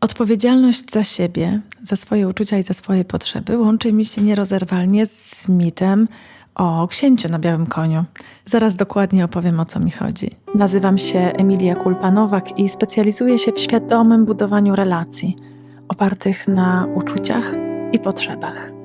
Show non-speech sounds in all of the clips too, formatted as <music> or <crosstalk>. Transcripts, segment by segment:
Odpowiedzialność za siebie, za swoje uczucia i za swoje potrzeby łączy mi się nierozerwalnie z mitem o księciu na białym koniu. Zaraz dokładnie opowiem o co mi chodzi. Nazywam się Emilia Kulpanowak i specjalizuję się w świadomym budowaniu relacji opartych na uczuciach i potrzebach.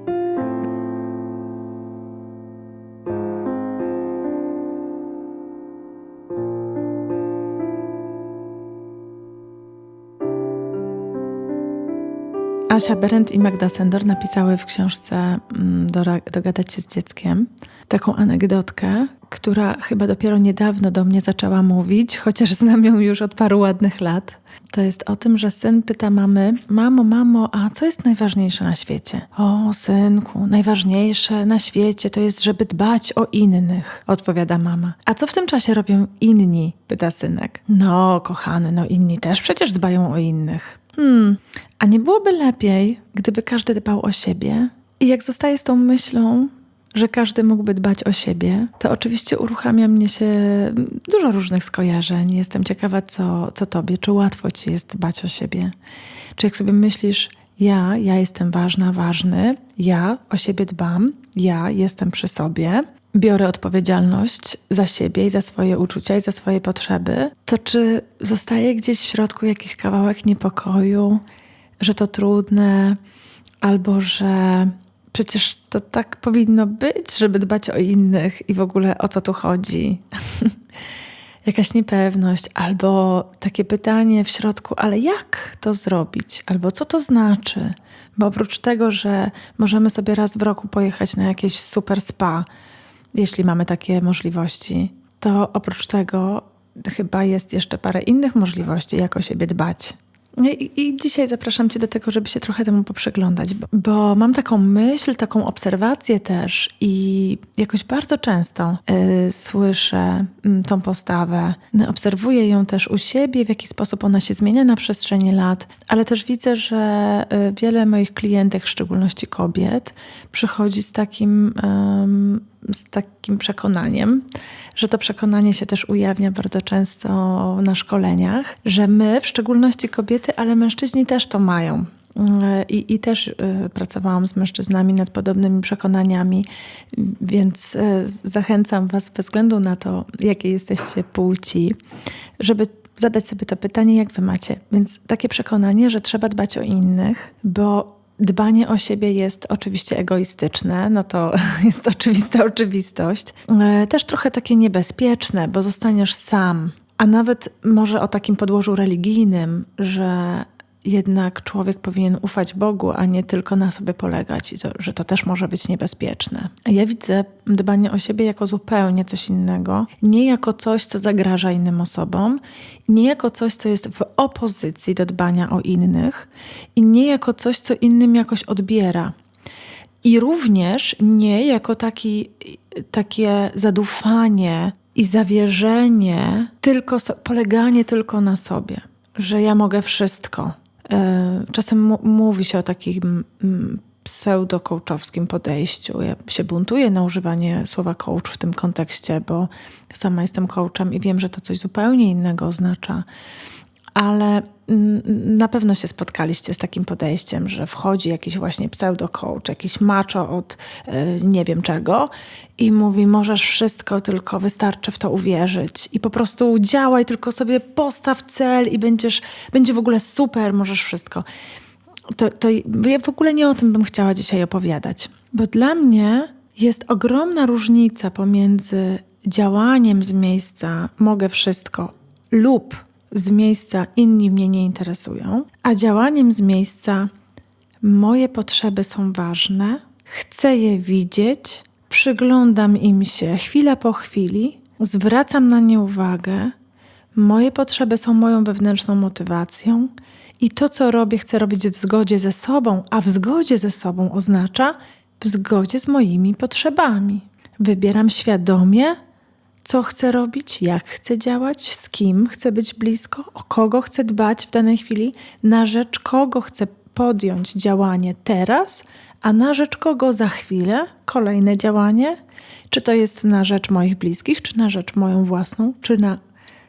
Asia Berendt i Magda Sendor napisały w książce mm, Dogadać się z dzieckiem taką anegdotkę, która chyba dopiero niedawno do mnie zaczęła mówić, chociaż znam ją już od paru ładnych lat. To jest o tym, że syn pyta mamy: Mamo, mamo, a co jest najważniejsze na świecie? O, synku, najważniejsze na świecie to jest, żeby dbać o innych, odpowiada mama. A co w tym czasie robią inni? pyta synek. No, kochany, no inni też przecież dbają o innych. Hmm, a nie byłoby lepiej, gdyby każdy dbał o siebie? I jak zostaje z tą myślą, że każdy mógłby dbać o siebie, to oczywiście uruchamia mnie się dużo różnych skojarzeń. Jestem ciekawa, co, co tobie, czy łatwo ci jest dbać o siebie. Czy jak sobie myślisz, ja, ja jestem ważna, ważny, ja o siebie dbam, ja jestem przy sobie, biorę odpowiedzialność za siebie i za swoje uczucia i za swoje potrzeby, to czy zostaje gdzieś w środku jakiś kawałek niepokoju, że to trudne, albo że przecież to tak powinno być, żeby dbać o innych i w ogóle o co tu chodzi. <laughs> Jakaś niepewność, albo takie pytanie w środku, ale jak to zrobić, albo co to znaczy? Bo oprócz tego, że możemy sobie raz w roku pojechać na jakieś super spa, jeśli mamy takie możliwości, to oprócz tego chyba jest jeszcze parę innych możliwości, jak o siebie dbać. I, I, dzisiaj zapraszam Cię do tego, żeby się trochę temu poprzeglądać, bo, bo mam taką myśl, taką obserwację też i jakoś bardzo często y, słyszę y, tą postawę. Obserwuję ją też u siebie, w jaki sposób ona się zmienia na przestrzeni lat, ale też widzę, że y, wiele moich klientek, w szczególności kobiet, przychodzi z takim. Z takim przekonaniem, że to przekonanie się też ujawnia bardzo często na szkoleniach, że my, w szczególności kobiety, ale mężczyźni też to mają. I, I, też y, pracowałam z mężczyznami nad podobnymi przekonaniami, więc y, zachęcam Was bez względu na to, jakie jesteście płci, żeby zadać sobie to pytanie, jak Wy macie. Więc takie przekonanie, że trzeba dbać o innych, bo Dbanie o siebie jest oczywiście egoistyczne, no to <laughs> jest oczywista oczywistość. E, też trochę takie niebezpieczne, bo zostaniesz sam. A nawet może o takim podłożu religijnym, że jednak człowiek powinien ufać Bogu, a nie tylko na sobie polegać, i to, że to też może być niebezpieczne. Ja widzę dbanie o siebie jako zupełnie coś innego, nie jako coś, co zagraża innym osobom, nie jako coś, co jest w opozycji do dbania o innych, i nie jako coś, co innym jakoś odbiera. I również nie jako taki, takie zadufanie i zawierzenie, tylko poleganie tylko na sobie, że ja mogę wszystko czasem mówi się o takim pseudo-coachowskim podejściu. Ja się buntuję na używanie słowa coach w tym kontekście, bo sama jestem coachem i wiem, że to coś zupełnie innego oznacza ale na pewno się spotkaliście z takim podejściem, że wchodzi jakiś właśnie pseudo-coach, jakiś macho od e, nie wiem czego i mówi, możesz wszystko, tylko wystarczy w to uwierzyć i po prostu działaj, tylko sobie postaw cel i będziesz, będzie w ogóle super, możesz wszystko. To, to ja w ogóle nie o tym bym chciała dzisiaj opowiadać, bo dla mnie jest ogromna różnica pomiędzy działaniem z miejsca mogę wszystko lub z miejsca inni mnie nie interesują, a działaniem z miejsca moje potrzeby są ważne, chcę je widzieć, przyglądam im się chwila po chwili, zwracam na nie uwagę, moje potrzeby są moją wewnętrzną motywacją i to, co robię, chcę robić w zgodzie ze sobą, a w zgodzie ze sobą oznacza w zgodzie z moimi potrzebami. Wybieram świadomie co chcę robić, jak chcę działać, z kim chcę być blisko, o kogo chcę dbać w danej chwili, na rzecz kogo chcę podjąć działanie teraz, a na rzecz kogo za chwilę kolejne działanie. Czy to jest na rzecz moich bliskich, czy na rzecz moją własną, czy na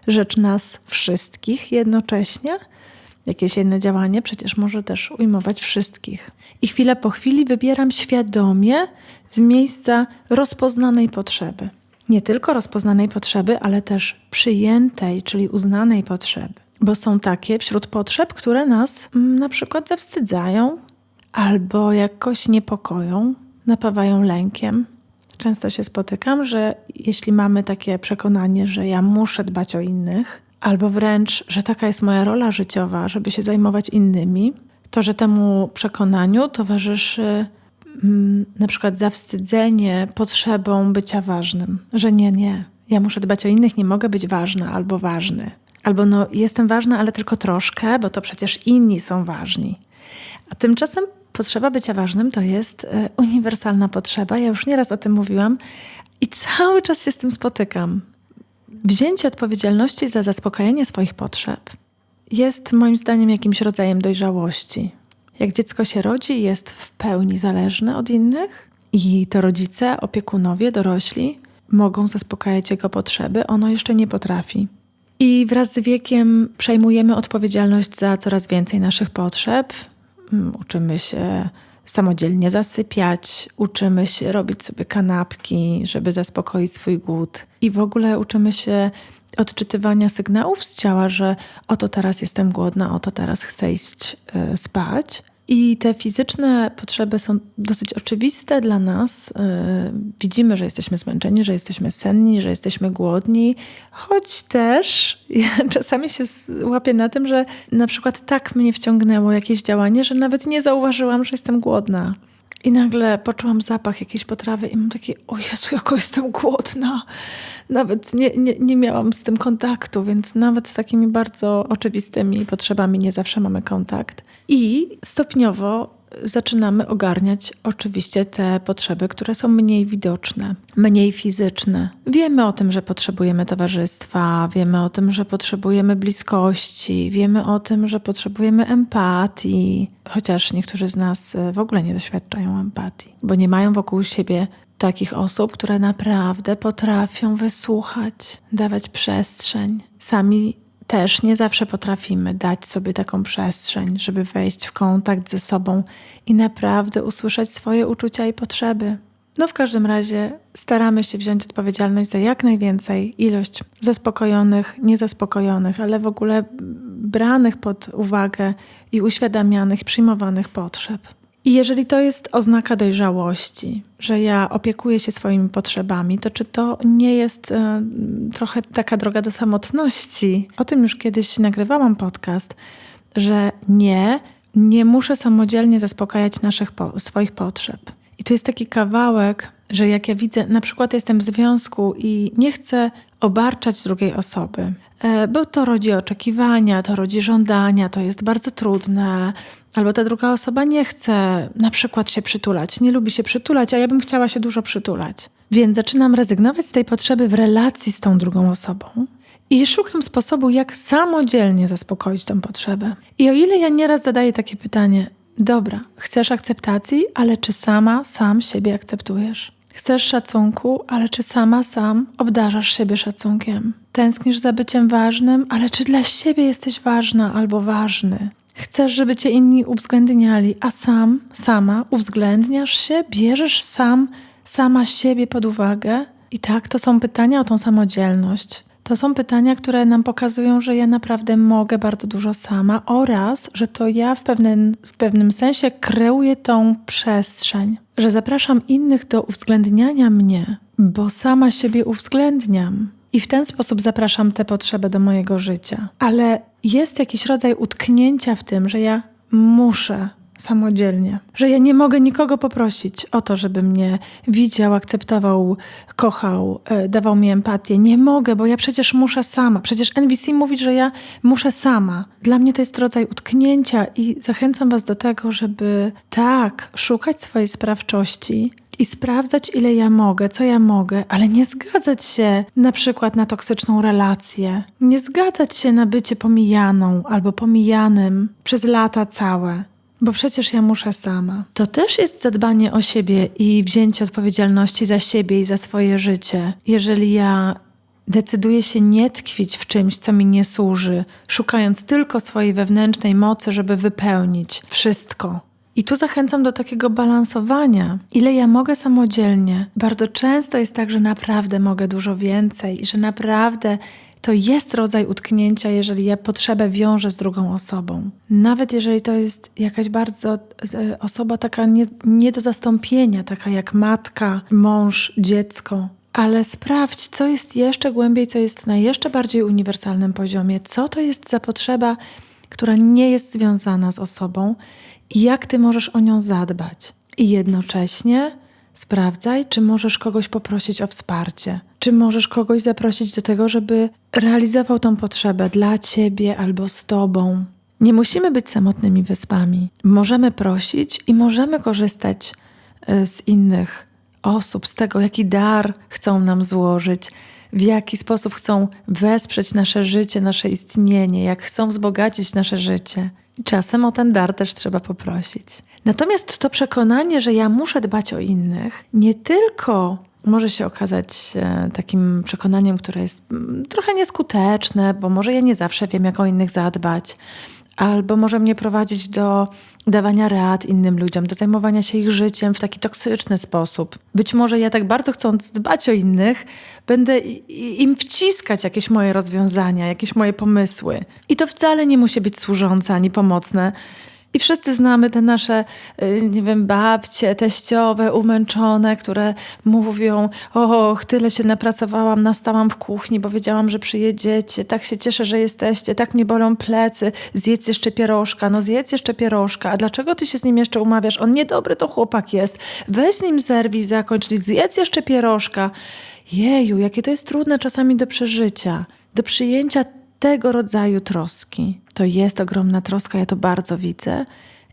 rzecz nas wszystkich jednocześnie. jakieś jedno działanie przecież może też ujmować wszystkich. I chwilę po chwili wybieram świadomie z miejsca rozpoznanej potrzeby. Nie tylko rozpoznanej potrzeby, ale też przyjętej, czyli uznanej potrzeby. Bo są takie wśród potrzeb, które nas mm, na przykład zawstydzają albo jakoś niepokoją, napawają lękiem. Często się spotykam, że jeśli mamy takie przekonanie, że ja muszę dbać o innych, albo wręcz, że taka jest moja rola życiowa, żeby się zajmować innymi, to że temu przekonaniu towarzyszy na przykład zawstydzenie potrzebą bycia ważnym, że nie, nie, ja muszę dbać o innych, nie mogę być ważna albo ważny. Albo no, jestem ważna, ale tylko troszkę, bo to przecież inni są ważni. A tymczasem potrzeba bycia ważnym to jest e, uniwersalna potrzeba. Ja już nieraz o tym mówiłam i cały czas się z tym spotykam. Wzięcie odpowiedzialności za zaspokajanie swoich potrzeb jest moim zdaniem jakimś rodzajem dojrzałości. Jak dziecko się rodzi, jest w pełni zależne od innych i to rodzice, opiekunowie, dorośli mogą zaspokajać jego potrzeby, ono jeszcze nie potrafi. I wraz z wiekiem przejmujemy odpowiedzialność za coraz więcej naszych potrzeb. Mm, uczymy się samodzielnie zasypiać, uczymy się robić sobie kanapki, żeby zaspokoić swój głód. I w ogóle uczymy się odczytywania sygnałów z ciała, że oto teraz jestem głodna, oto teraz chcę iść y, spać. I te fizyczne potrzeby są dosyć oczywiste dla nas. E, widzimy, że jesteśmy zmęczeni, że jesteśmy senni, że jesteśmy głodni, choć też <laughs> ja czasami się łapię na tym, że na przykład tak mnie wciągnęło jakieś działanie, że nawet nie zauważyłam, że jestem głodna. I nagle poczułam zapach jakiejś potrawy i mam takie, o Jezu, jako jestem głodna. Nawet nie, nie, nie miałam z tym kontaktu, więc nawet z takimi bardzo oczywistymi potrzebami nie zawsze mamy kontakt. I stopniowo zaczynamy ogarniać oczywiście te potrzeby, które są mniej widoczne, mniej fizyczne. Wiemy o tym, że potrzebujemy towarzystwa, wiemy o tym, że potrzebujemy bliskości, wiemy o tym, że potrzebujemy empatii, chociaż niektórzy z nas w ogóle nie doświadczają empatii, bo nie mają wokół siebie takich osób, które naprawdę potrafią wysłuchać, dawać przestrzeń. Sami też nie zawsze potrafimy dać sobie taką przestrzeń, żeby wejść w kontakt ze sobą i naprawdę usłyszeć swoje uczucia i potrzeby. No w każdym razie staramy się wziąć odpowiedzialność za jak najwięcej ilość zaspokojonych, niezaspokojonych, ale w ogóle branych pod uwagę i uświadamianych, przyjmowanych potrzeb. I jeżeli to jest oznaka dojrzałości, że ja opiekuję się swoimi potrzebami, to czy to nie jest y, trochę taka droga do samotności? O tym już kiedyś nagrywałam podcast, że nie, nie muszę samodzielnie zaspokajać naszych po, swoich potrzeb. I tu jest taki kawałek, że jak ja widzę, na przykład jestem w związku i nie chcę obarczać drugiej osoby, E, bo to rodzi oczekiwania, to rodzi żądania, to jest bardzo trudne. Albo ta druga osoba nie chce na przykład się przytulać, nie lubi się przytulać, a ja bym chciała się dużo przytulać. Więc zaczynam rezygnować z tej potrzeby w relacji z tą drugą osobą i szukam sposobu, jak samodzielnie zaspokoić tę potrzebę. I o ile ja nieraz zadaję takie pytanie, dobra, chcesz akceptacji, ale czy sama, sam siebie akceptujesz? Chcesz szacunku, ale czy sama, sam obdarzasz siebie szacunkiem? Tęsknisz za byciem ważnym, ale czy dla siebie jesteś ważna albo ważny? Chcesz, żeby cię inni uwzględniali, a sam, sama uwzględniasz się, bierzesz sam, sama siebie pod uwagę? I tak, to są pytania o tą samodzielność. To są pytania, które nam pokazują, że ja naprawdę mogę bardzo dużo sama oraz, że to ja w pewnym, w pewnym sensie kreuję tą przestrzeń, że zapraszam innych do uwzględniania mnie, bo sama siebie uwzględniam. I w ten sposób zapraszam tę potrzebę do mojego życia. Ale jest jakiś rodzaj utknięcia w tym, że ja muszę samodzielnie, że ja nie mogę nikogo poprosić o to, żeby mnie widział, akceptował, kochał, e, dawał mi empatię. Nie mogę, bo ja przecież muszę sama. Przecież NVC mówi, że ja muszę sama. Dla mnie to jest rodzaj utknięcia i zachęcam Was do tego, żeby tak szukać swojej sprawczości, i sprawdzać, ile ja mogę, co ja mogę, ale nie zgadzać się na przykład na toksyczną relację, nie zgadzać się na bycie pomijaną albo pomijanym przez lata całe bo przecież ja muszę sama. To też jest zadbanie o siebie i wzięcie odpowiedzialności za siebie i za swoje życie. Jeżeli ja Decyduję się nie tkwić w czymś, co mi nie służy, szukając tylko swojej wewnętrznej mocy, żeby wypełnić wszystko. I tu zachęcam do takiego balansowania. Ile ja mogę samodzielnie? Bardzo często jest tak, że naprawdę mogę dużo więcej że naprawdę to jest rodzaj utknięcia, jeżeli ja potrzebę wiążę z drugą osobą. Nawet jeżeli to jest jakaś bardzo e, osoba taka nie, nie do zastąpienia, taka jak matka, mąż, dziecko. Ale sprawdź, co jest jeszcze głębiej, co jest na jeszcze bardziej uniwersalnym poziomie, co to jest za potrzeba, która nie jest związana z osobą i jak ty możesz o nią zadbać. I jednocześnie sprawdzaj, czy możesz kogoś poprosić o wsparcie, czy możesz kogoś zaprosić do tego, żeby realizował tą potrzebę dla ciebie albo z tobą. Nie musimy być samotnymi wyspami. Możemy prosić i możemy korzystać e, z innych osób, z tego, jaki dar chcą nam złożyć, w jaki sposób chcą wesprzeć nasze życie, nasze istnienie, jak chcą wzbogacić nasze życie. Czasem o ten dar też trzeba poprosić. Natomiast to przekonanie, że ja muszę dbać o innych, nie tylko może się okazać e, takim przekonaniem, które jest mm, trochę nieskuteczne, bo może ja nie zawsze wiem, jak o innych zadbać, albo może mnie prowadzić do dawania rad innym ludziom, do zajmowania się ich życiem w taki toksyczny sposób. Być może ja tak bardzo chcąc dbać o innych, będę im wciskać jakieś moje rozwiązania, jakieś moje pomysły. I to wcale nie musi być służące ani pomocne. I wszyscy znamy te nasze, y, nie wiem, babcie, teściowe, umęczone, które mówią: Och, tyle się napracowałam, nastałam w kuchni, bo wiedziałam, że przyjedziecie. Tak się cieszę, że jesteście, tak mnie bolą plecy. Zjedz jeszcze pierożka, no zjedz jeszcze pierożka. A dlaczego ty się z nim jeszcze umawiasz? On niedobry to chłopak jest. Weź z nim zerwij, zakończ, zjedz jeszcze pierożka. Jeju, jakie to jest trudne czasami do przeżycia, do przyjęcia tego rodzaju troski. To jest ogromna troska, ja to bardzo widzę.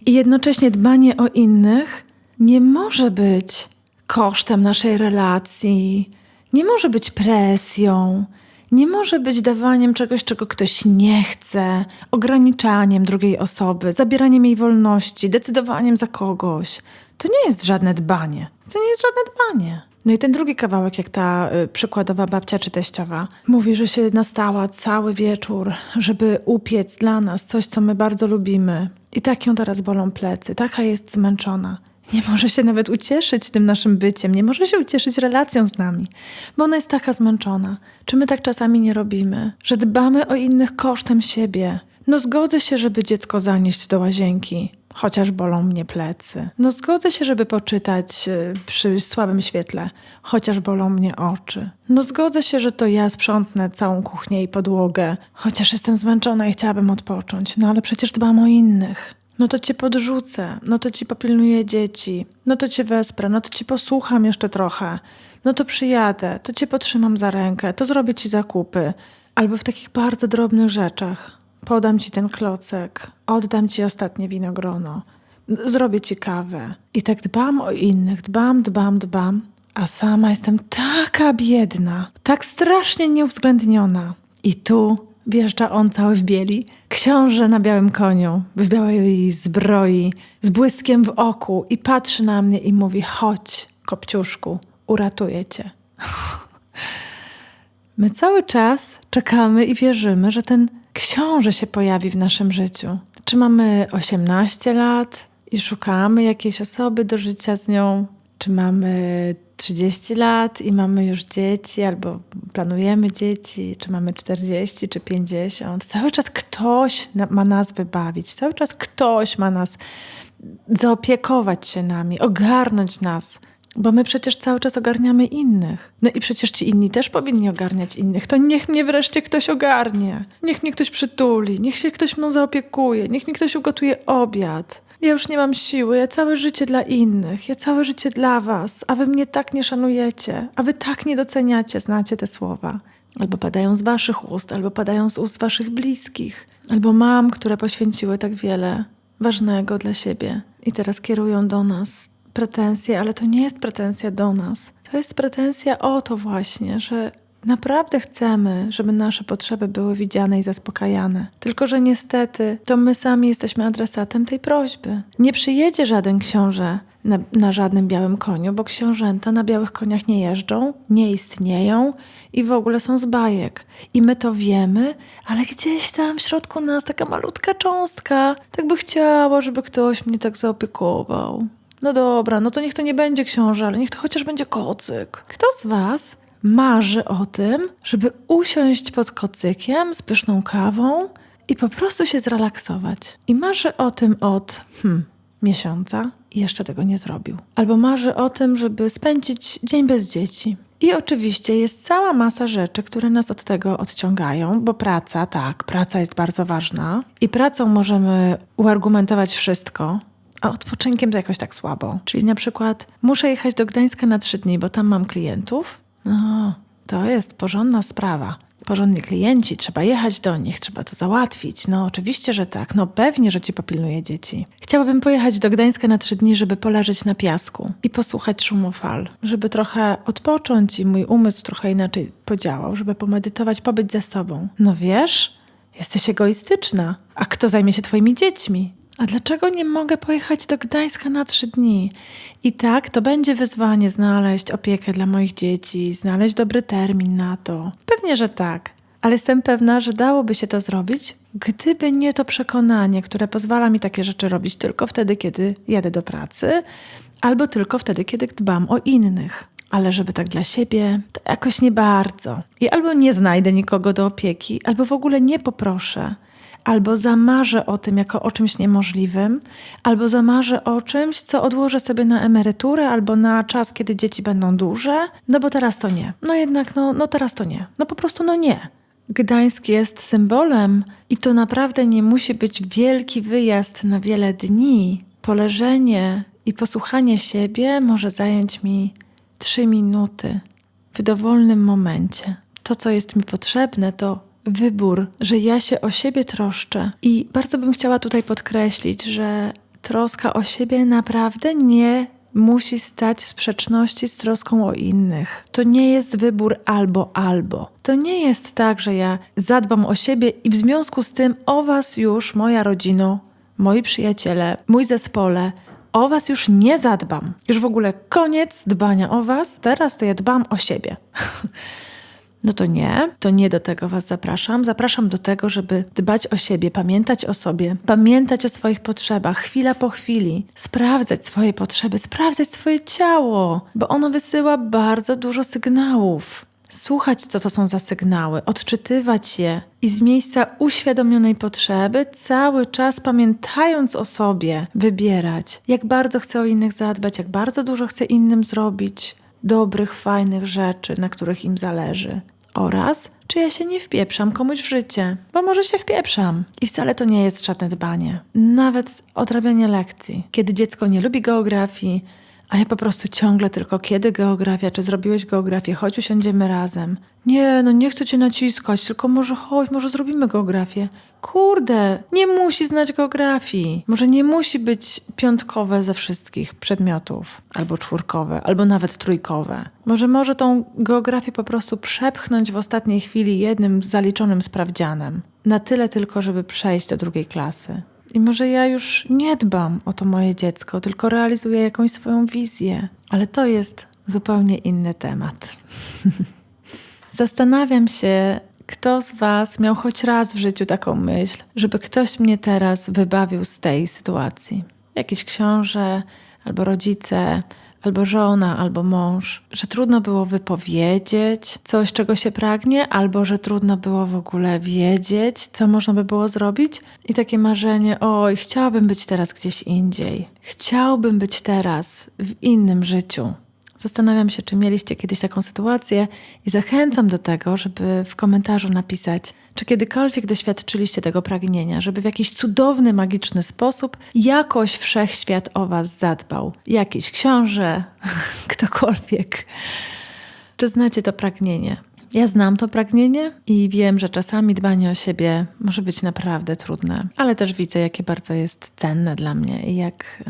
I jednocześnie dbanie o innych nie może być kosztem naszej relacji, nie może być presją, nie może być dawaniem czegoś, czego ktoś nie chce, ograniczaniem drugiej osoby, zabieraniem jej wolności, decydowaniem za kogoś. To nie jest żadne dbanie. To nie jest żadne dbanie. No i ten drugi kawałek, jak ta y, przykładowa babcia czy teściowa, mówi, że się nastała cały wieczór, żeby upiec dla nas coś, co my bardzo lubimy. I tak ją teraz bolą plecy, taka jest zmęczona. Nie może się nawet ucieszyć tym naszym byciem, nie może się ucieszyć relacją z nami, bo ona jest taka zmęczona. Czy my tak czasami nie robimy, że dbamy o innych kosztem siebie? No zgodzę się, żeby dziecko zanieść do łazienki, chociaż bolą mnie plecy. No zgodzę się, żeby poczytać y, przy słabym świetle, chociaż bolą mnie oczy. No zgodzę się, że to ja sprzątnę całą kuchnię i podłogę, chociaż jestem zmęczona i chciałabym odpocząć. No ale przecież dbam o innych. No to cię podrzucę, no to ci popilnuję dzieci, no to cię wesprę, no to ci posłucham jeszcze trochę, no to przyjadę, to cię potrzymam za rękę, to zrobię ci zakupy. Albo w takich bardzo drobnych rzeczach. Podam ci ten klocek, oddam ci ostatnie winogrono, zrobię ci kawę. I tak dbam o innych, dbam, dbam, dbam, a sama jestem taka biedna, tak strasznie nieuwzględniona. I tu wjeżdża on cały w bieli, książę na białym koniu, w białej zbroi, z błyskiem w oku i patrzy na mnie i mówi: Chodź, kopciuszku, uratuję cię. <laughs> My cały czas czekamy i wierzymy, że ten książę się pojawi w naszym życiu. Czy mamy 18 lat i szukamy jakiejś osoby do życia z nią? Czy mamy 30 lat i mamy już dzieci, albo planujemy dzieci, czy mamy 40 czy 50? Cały czas ktoś ma nas wybawić, cały czas ktoś ma nas zaopiekować się nami, ogarnąć nas bo my przecież cały czas ogarniamy innych. No i przecież ci inni też powinni ogarniać innych. To niech mnie wreszcie ktoś ogarnie. Niech mnie ktoś przytuli, niech się ktoś mną zaopiekuje, niech mi ktoś ugotuje obiad. Ja już nie mam siły, ja całe życie dla innych, ja całe życie dla was, a wy mnie tak nie szanujecie, a wy tak nie doceniacie, znacie te słowa. Albo padają z waszych ust, albo padają z ust waszych bliskich, albo mam, które poświęciły tak wiele ważnego dla siebie i teraz kierują do nas pretensje, ale to nie jest pretensja do nas. To jest pretensja o to właśnie, że naprawdę chcemy, żeby nasze potrzeby były widziane i zaspokajane. Tylko, że niestety to my sami jesteśmy adresatem tej prośby. Nie przyjedzie żaden książę na, na żadnym białym koniu, bo książęta na białych koniach nie jeżdżą, nie istnieją i w ogóle są z bajek. I my to wiemy, ale gdzieś tam w środku nas taka malutka cząstka tak by chciała, żeby ktoś mnie tak zaopiekował. No dobra, no to niech to nie będzie książę, ale niech to chociaż będzie kocyk. Kto z was marzy o tym, żeby usiąść pod kocykiem z pyszną kawą i po prostu się zrelaksować? I marzy o tym od hmm, miesiąca i jeszcze tego nie zrobił. Albo marzy o tym, żeby spędzić dzień bez dzieci. I oczywiście jest cała masa rzeczy, które nas od tego odciągają, bo praca, tak, praca jest bardzo ważna i pracą możemy uargumentować wszystko, a odpoczynkiem to jakoś tak słabo. Czyli na przykład muszę jechać do Gdańska na trzy dni, bo tam mam klientów. No, to jest porządna sprawa. Porządni klienci, trzeba jechać do nich, trzeba to załatwić. No, oczywiście, że tak. No, pewnie, że ci popilnuje dzieci. Chciałabym pojechać do Gdańska na trzy dni, żeby poleżeć na piasku i posłuchać szumu fal, żeby trochę odpocząć i mój umysł trochę inaczej podziałał, żeby pomedytować, pobyć ze sobą. No wiesz, jesteś egoistyczna. A kto zajmie się twoimi dziećmi? A dlaczego nie mogę pojechać do Gdańska na trzy dni? I tak, to będzie wyzwanie znaleźć opiekę dla moich dzieci, znaleźć dobry termin na to. Pewnie, że tak. Ale jestem pewna, że dałoby się to zrobić, gdyby nie to przekonanie, które pozwala mi takie rzeczy robić tylko wtedy, kiedy jadę do pracy, albo tylko wtedy, kiedy dbam o innych. Ale żeby tak dla siebie, to jakoś nie bardzo. I albo nie znajdę nikogo do opieki, albo w ogóle nie poproszę albo zamarzę o tym jako o czymś niemożliwym, albo zamarzę o czymś, co odłożę sobie na emeryturę albo na czas, kiedy dzieci będą duże, no bo teraz to nie. No jednak, no, no teraz to nie. No po prostu, no nie. Gdańsk jest symbolem i to naprawdę nie musi być wielki wyjazd na wiele dni. Poleżenie i posłuchanie siebie może zająć mi trzy minuty w dowolnym momencie. To, co jest mi potrzebne, to wybór, że ja się o siebie troszczę. I bardzo bym chciała tutaj podkreślić, że troska o siebie naprawdę nie musi stać w sprzeczności z troską o innych. To nie jest wybór albo albo. To nie jest tak, że ja zadbam o siebie i w związku z tym o was już, moja rodzino, moi przyjaciele, mój zespole, o was już nie zadbam. Już w ogóle koniec dbania o was, teraz to ja dbam o siebie. <laughs> No to nie, to nie do tego Was zapraszam. Zapraszam do tego, żeby dbać o siebie, pamiętać o sobie, pamiętać o swoich potrzebach, chwila po chwili, sprawdzać swoje potrzeby, sprawdzać swoje ciało, bo ono wysyła bardzo dużo sygnałów. Słuchać, co to są za sygnały, odczytywać je i z miejsca uświadomionej potrzeby, cały czas pamiętając o sobie, wybierać, jak bardzo chcę o innych zadbać, jak bardzo dużo chcę innym zrobić, dobrych, fajnych rzeczy, na których im zależy oraz czy ja się nie wpieprzam komuś w życie, bo może się wpieprzam. I wcale to nie jest żadne dbanie. Nawet odrabianie lekcji. Kiedy dziecko nie lubi geografii, a ja po prostu ciągle tylko kiedy geografia, czy zrobiłeś geografię, chodź usiądziemy razem. Nie, no nie chcę cię naciskać, tylko może chodź, może zrobimy geografię. Kurde, nie musi znać geografii. Może nie musi być piątkowe ze wszystkich przedmiotów, albo czwórkowe, albo nawet trójkowe. Może może tą geografię po prostu przepchnąć w ostatniej chwili jednym zaliczonym sprawdzianem. Na tyle tylko, żeby przejść do drugiej klasy. I może ja już nie dbam o to moje dziecko, tylko realizuję jakąś swoją wizję. Ale to jest zupełnie inny temat. <laughs> Zastanawiam się, kto z Was miał choć raz w życiu taką myśl, żeby ktoś mnie teraz wybawił z tej sytuacji. Jakiś książę albo rodzice, albo żona, albo mąż, że trudno było wypowiedzieć coś, czego się pragnie, albo że trudno było w ogóle wiedzieć, co można by było zrobić. I takie marzenie, oj, chciałabym być teraz gdzieś indziej. Chciałbym być teraz w innym życiu. Zastanawiam się, czy mieliście kiedyś taką sytuację i zachęcam do tego, żeby w komentarzu napisać, czy kiedykolwiek doświadczyliście tego pragnienia, żeby w jakiś cudowny, magiczny sposób jakoś wszechświat o Was zadbał. Jakiś książę, <laughs> ktokolwiek. Czy znacie to pragnienie? Ja znam to pragnienie i wiem, że czasami dbanie o siebie może być naprawdę trudne, ale też widzę, jakie bardzo jest cenne dla mnie i jak.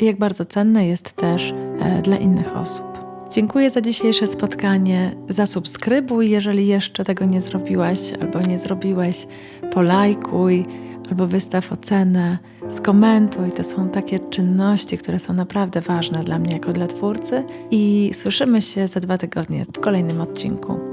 I jak bardzo cenne jest też e, dla innych osób. Dziękuję za dzisiejsze spotkanie. Zasubskrybuj, jeżeli jeszcze tego nie zrobiłaś albo nie zrobiłeś. Polajkuj albo wystaw ocenę, skomentuj. To są takie czynności, które są naprawdę ważne dla mnie jako dla twórcy. I słyszymy się za dwa tygodnie w kolejnym odcinku.